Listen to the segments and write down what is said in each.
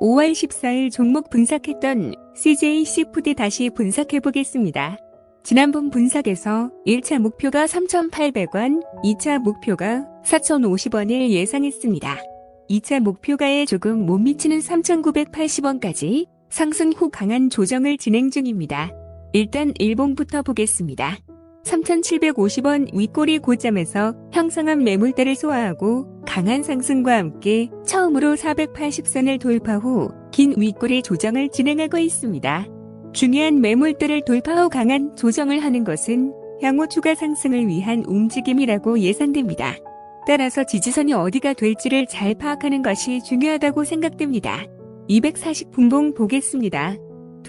5월 14일 종목 분석했던 CJ 시푸드 다시 분석해 보겠습니다. 지난번 분석에서 1차 목표가 3,800원, 2차 목표가 4,050원을 예상했습니다. 2차 목표가에 조금 못 미치는 3,980원까지 상승 후 강한 조정을 진행 중입니다. 일단 일봉부터 보겠습니다. 3,750원 윗꼬리 고점에서 형성한 매물대를 소화하고 강한 상승과 함께 처음으로 480선을 돌파 후 긴 윗꼬리 조정을 진행하고 있습니다. 중요한 매물대를 돌파 후 강한 조정을 하는 것은 향후 추가 상승을 위한 움직임이라고 예상됩니다. 따라서 지지선이 어디가 될지를 잘 파악하는 것이 중요하다고 생각됩니다. 240분봉 보겠습니다.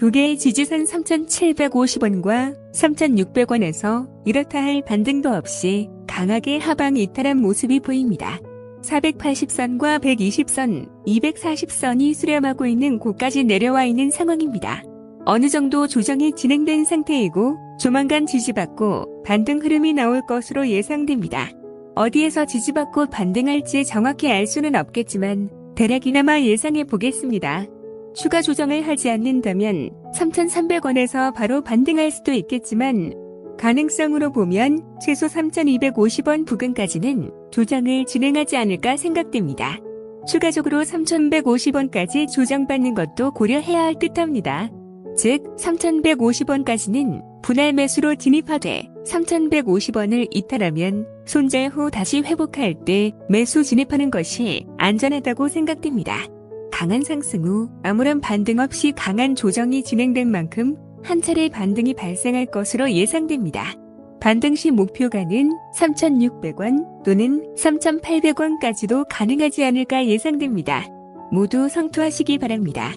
두 개의 지지선 3,750원과 3,600원에서 이렇다 할 반등도 없이 강하게 하방 이탈한 모습이 보입니다. 480선과 120선, 240선이 수렴하고 있는 곳까지 내려와 있는 상황입니다. 어느 정도 조정이 진행된 상태이고 조만간 지지받고 반등 흐름이 나올 것으로 예상됩니다. 어디에서 지지받고 반등할지 정확히 알 수는 없겠지만 대략이나마 예상해 보겠습니다. 추가 조정을 하지 않는다면 3,300원에서 바로 반등할 수도 있겠지만 가능성으로 보면 최소 3,250원 부근까지는 조정을 진행하지 않을까 생각됩니다. 추가적으로 3,150원까지 조정받는 것도 고려해야 할 듯합니다. 즉 3,150원까지는 분할 매수로 진입하되 3,150원을 이탈하면 손절 후 다시 회복할 때 매수 진입하는 것이 안전하다고 생각됩니다. 강한 상승 후 아무런 반등 없이 강한 조정이 진행된 만큼 한 차례 반등이 발생할 것으로 예상됩니다. 반등 시 목표가는 3,600원 또는 3,800원까지도 가능하지 않을까 예상됩니다. 모두 성투하시기 바랍니다.